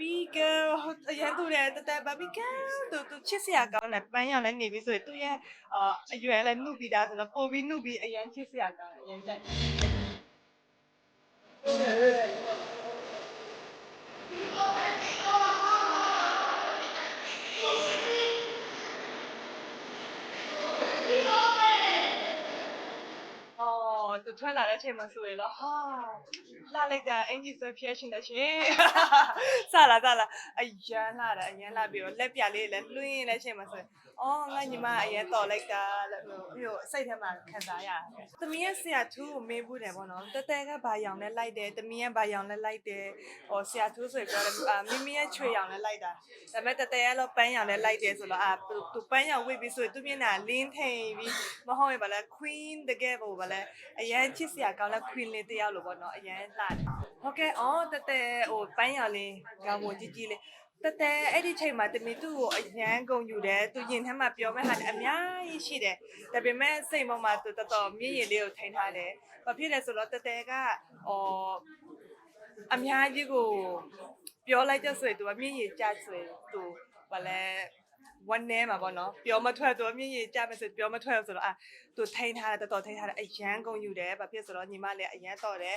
Barbie girl အရင်သူတယ်တတ Barbie girl သူသူချစ်စရာကောင်းတယ်ပန်းရောင်လည်းနေပြီဆိုရင်သူရဲ့အာအရွယ်လည်းနှုတ်ပြီးသားဆိုတော့ပိုပြီးနှုတ်ပြီးအရင်ချစ်စရာကောင်းတယ်အရင်ကြိုက်哦，သူထွက်လာတဲ့အချိန်မှာဆိုရင်တော့ဟာ လာလိုက်တာအင်ဂျီဆွဲဖျက်ရှင်တဲ့ရှင်စလာစလာအရန်လာတာအရန်လာပြီးတော့လက်ပြလေးလည်းလွှင်းတဲ့အချိန်မှာဆိုရင်အော်ငါညီမအရန်တော်လိုက်တာလို့ပြီးတော့စိတ်ထဲမှာခံစားရတယ်။သမီးရဲ့ဆရာထူးကိုမေးဘူးတယ်ပေါ့နော်။တတဲကဘာရောင်နဲ့လိုက်တယ်။သမီးရဲ့ဘာရောင်နဲ့လိုက်တယ်။ဟောဆရာထူးဆိုပြောတယ်အာမိမိရဲ့ချွေရောင်နဲ့လိုက်တာ။ဒါပေမဲ့တတဲကတော့ပန်းရောင်နဲ့လိုက်တယ်ဆိုတော့အာသူပန်းရောင်ဝိတ်ပြီးဆိုရင်သူမျက်နှာလင်းထိန်ပြီးမဟုတ်ရင်ဗာလဲ queen တကယ်ပေါ့ဗာလဲအရန်ချစ်စရာကောင်းလဲ queen လေးတယောက်လို့ပေါ့နော်အရန်လှတယ်ဟုတ်ကဲ့အော်တတဲဟိုပန်းရောင်လေးရောင်မကြီးကြီးလေးတတဲအဲ့ဒီချိန်မှာတမီသူ့ကိုအရန်ကုန်ယူတယ်သူရင်ထဲမှာပြောမဲ့ဟာအများကြီးရှိတယ်ဒါပေမဲ့စိတ်ပေါ်မှာသူတော်တော်မြင့်ရည်လေးကိုထိန်ထားတယ်ဘာဖြစ်လဲဆိုတော့တတဲကအော်အများကြီးကိုပြောလိုက်တဲ့ဆိုရင်သူကမြင့်ရည်ကြဆိုရင်သူဘာလဲဝမ်းနေမှာပေါ့နော်ပြောမထွက်တော့မြင့်ရင်ကြမစစ်ပြောမထွက်ဆိုတော့အာသူထိန်းထားတာတော်တော်ထိန်းထားတာအရန်ကုန်ယူတယ်ဘာဖြစ်ဆိုတော့ညီမလည်းအရန်တော်တယ်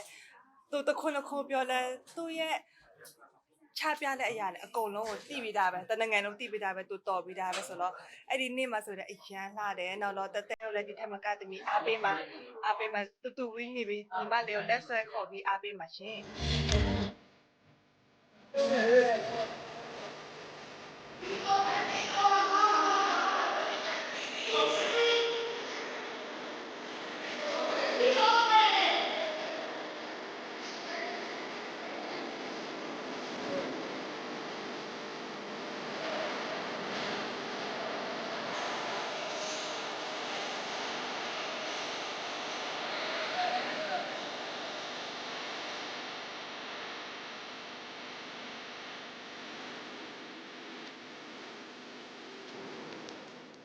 သူတခွန်းတခွန်းပြောလဲသူ့ရဲ့ချပြတဲ့အရာလည်းအကုန်လုံးကိုတိပြီးသားပဲတနင်္ဂနွေလုံးတိပြီးသားပဲသူတော်ပြီးသားပဲဆိုတော့အဲ့ဒီနေ့မှာဆိုတော့အရန်လှတယ်နောက်တော့တတဲကိုလည်းဒီထက်မကတမီအားပေးမှာအားပေးမှာတူတူဝင်းနေပြီးညီမလေးကိုလက်ဆွဲခေါ်ပြီးအားပေးမှာရှင်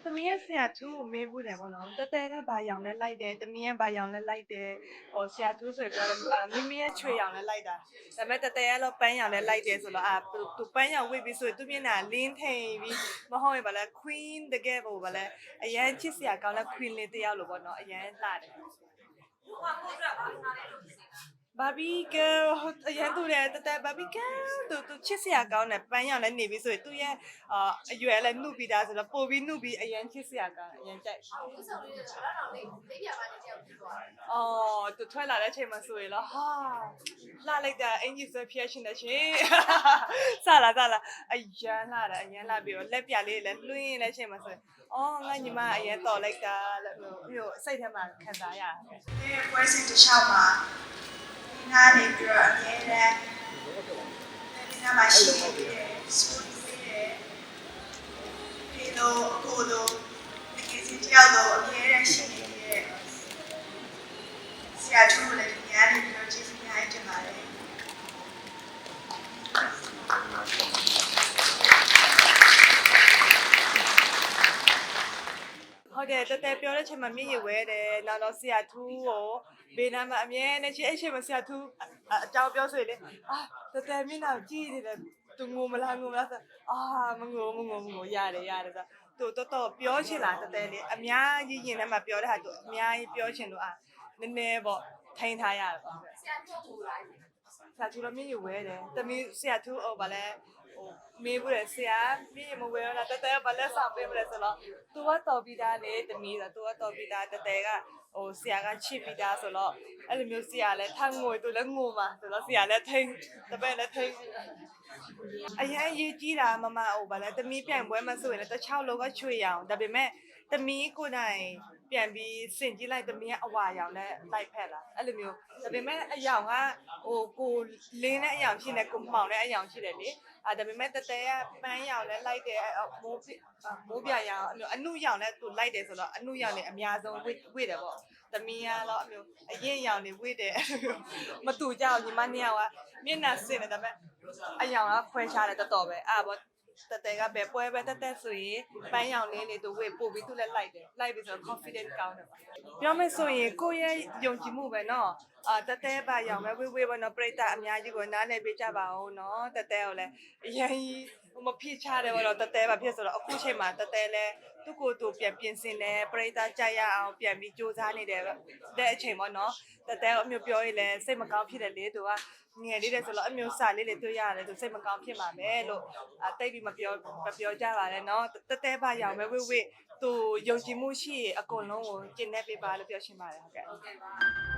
သမီးရဲ့ဆရာသူကိုမေးဘူးတယ်ပေါ့နော်တတဲကဘာရောင်လဲလိုက်တယ်သမီးရဲ့ဘာရောင်လဲလိုက်တယ်ဟိုဆရာသူဆိုပြောတယ်အာမိမိရဲ့ချွေရောင်လဲလိုက်တာဒါပေမဲ့တတဲကတော့ပန်းရောင်လဲလိုက်တယ်ဆိုတော့အာသူသူပန်းရောင်ဝိတ်ပြီးဆိုရင်သူမျက်နှာလင်းထိန်ပြီးမဟုတ်ရင်ဗာလဲ queen တကယ်ပေါ့ဗာလဲအရန်ချစ်စရာကောင်းလဲ queen လေးတယောက်လို့ပေါ့နော်အရန်လှတယ် Barbie girl အရင်သူတယ်တတ Barbie girl သူသူချစ်စရာကောင်းတယ်ပန်းရောင်လည်းနေပြီဆိုရင်သူရဲ့အာအရွယ်လည်းနှုတ်ပြီးသားဆိုတော့ပိုပြီးနှုတ်ပြီးအရင်ချစ်စရာကောင်းအရင်ကြိုက်အခုဆောင်လေးတော့တော့လေးလေးပြပါနေကြောက်ပြီးသွားတယ်အော်သူထွက်လာတဲ့အချိန်မှာဆိုရင်တော့ဟာလှလိုက်တာအင်ဂျီဆွဲဖျက်ရှင်တဲ့ရှင်စလာစလာအရန်လာတာအရန်လာပြီးတော့လက်ပြလေးလည်းလွှင်းတဲ့အချိန်မှာဆိုရင်အော်ငါညီမအရင်တော်လိုက်တာလို့ပြီးတော့စိတ်ထဲမှာခံစားရတယ်ဒီပွဲစဉ်တစ်လျှောက်မှာဒီ နားနေပြီးတော့အမြဲတမ်းဒီနားမှာရှိနေတဲ့စပူနေတဲ့ဒီလိုအခုလိုဒီကိစ္စတယောက်တော့အမြဲတမ်းရှိနေတဲ့ဆရာတူလည်းဒီနားနေပြီးတော့ကျေးဇူးများတင်ပါတယ် ဟုတ်တယ်တက်တက်ပြောတဲ့ချိန်မှာမြင့်ရဝဲတယ်နောက်တော့ဆရာထူးကိုဘေးနားမှာအမြဲတမ်းချစ်အဲ့ချိန်မှာဆရာထူးအအကြောင်းပြောဆိုရင်လေအာတက်တက်မျက်နှာကြည့်နေတယ်သူငိုမလားငိုမလားဆိုအာမငိုမငိုမငိုရတယ်ရတယ်ဆိုသူတော်တော်ပြောချင်တာတက်တက်လေးအများကြီးရင်ထဲမှာပြောတဲ့ဟာသူအများကြီးပြောချင်လို့အာနည်းနည်းပေါ့ထိန်းထားရတယ်ပေါ့ဆရာတို့ပူလိုက်ဆရာထူးတော့မြင့်ရဝဲတယ်တမီးဆရာထူးဟိုဗာလဲ ဟိုမေးဘူးတယ်ဆရာမိမဝယ်ရတာတတဲကဘာလဲဆောင်ပေးမလဲဆိုတော့ तू ကတော်ပြီးသားလေတမီးဆိုတော့ तू ကတော်ပြီးသားတတဲကဟိုဆရာကချစ်ပြီးသားဆိုတော့အဲ့လိုမျိုးဆရာလည်းထငိုသူလည်းငိုပါဆိုတော့ဆရာလည်းထိန်တပည့်လည်းထိန်အရင်ရေးကြည့်တာမမဟိုဗာလဲတမီးပြန်ပွဲမဆိုရင်လည်းတစ်ချောက်လောကချွေရအောင်ဒါပေမဲ့တမီးကိုယ်တိုင်ပြန်ပြီးစင်ကြည့်လိုက်တမီးကအဝါရောင်နဲ့လိုက်ဖက်လာအဲ့လိုမျိုးဒါပေမဲ့အယောင်ကဟိုကိုလင်းတဲ့အယောင်ရှိနေကိုမှောင်တဲ့အယောင်ရှိတယ်လေအာဒါပေမဲ့တတဲကပန်းရောင်နဲ့လိုက်တယ်မိုးမိုးပြရောင်အမျိုးအနုရောင်နဲ့သူလိုက်တယ်ဆိုတော့အနုရောင်နဲ့အများဆုံးဝိဝိတယ်ပေါ့ သမီးကတော့အမျိုးအရင်ရောင်နေဝိတယ်မတူကြအောင်ညီမနှစ်ယောက်ကမျက်နှာစင်နေဒါပေမဲ့အယောင်ကခွဲခြားတယ်တော်တော်ပဲအာပေါ့ တက်တဲကပဲပွဲပဲတက်တက်ဆိုရင်ပန်းရောင်လေးလေးသူဝေပို့ပြီးသူလည်းလိုက်တယ်လိုက်ပြီးဆိုတော့ confident ကောင်းတယ်ပါပြောမယ်ဆိုရင်ကိုယ့်ရဲ့ယုံကြည်မှုပဲနော်အာတက်တဲပါရောင်ပဲဝေဝေပဲနော်ပြိတ္တအများကြီးကိုနားလည်ပေးကြပါဦးနော်တက်တဲကိုလည်းအရင်မဖြစ်ချတယ်ဘာလို့တက်တဲပါဖြစ်ဆိုတော့အခုချိန်မှာတက်တဲလည်းသူ့ကိုယ်သူပြန်ပြင်ဆင်တယ်ပြိတ္တကြရအောင်ပြန်ပြီးစူးစမ်းနေတယ်တဲ့အချိန်ပေါ့နော်တက်တဲအမျိုးပြောရင်လည်းစိတ်မကောင်းဖြစ်တယ်လေသူက ငယ်လေးတဲ့ဆိုတော့အမျိုးစာလေးတွေတွေ့ရတယ်ဆိုစိတ်မကောင်းဖြစ်မှာပဲလို့အတိတ်ပြီးမပြောမပြောကြပါနဲ့နော်တတဲပါရောင်ပဲဝိဝိသူယုံကြည်မှုရှိရင်အကုန်လုံးကိုကျင့်နေပေးပါလို့ပြောချင်ပါတယ်ဟုတ်ကဲ့ဟုတ်ကဲ့ပါ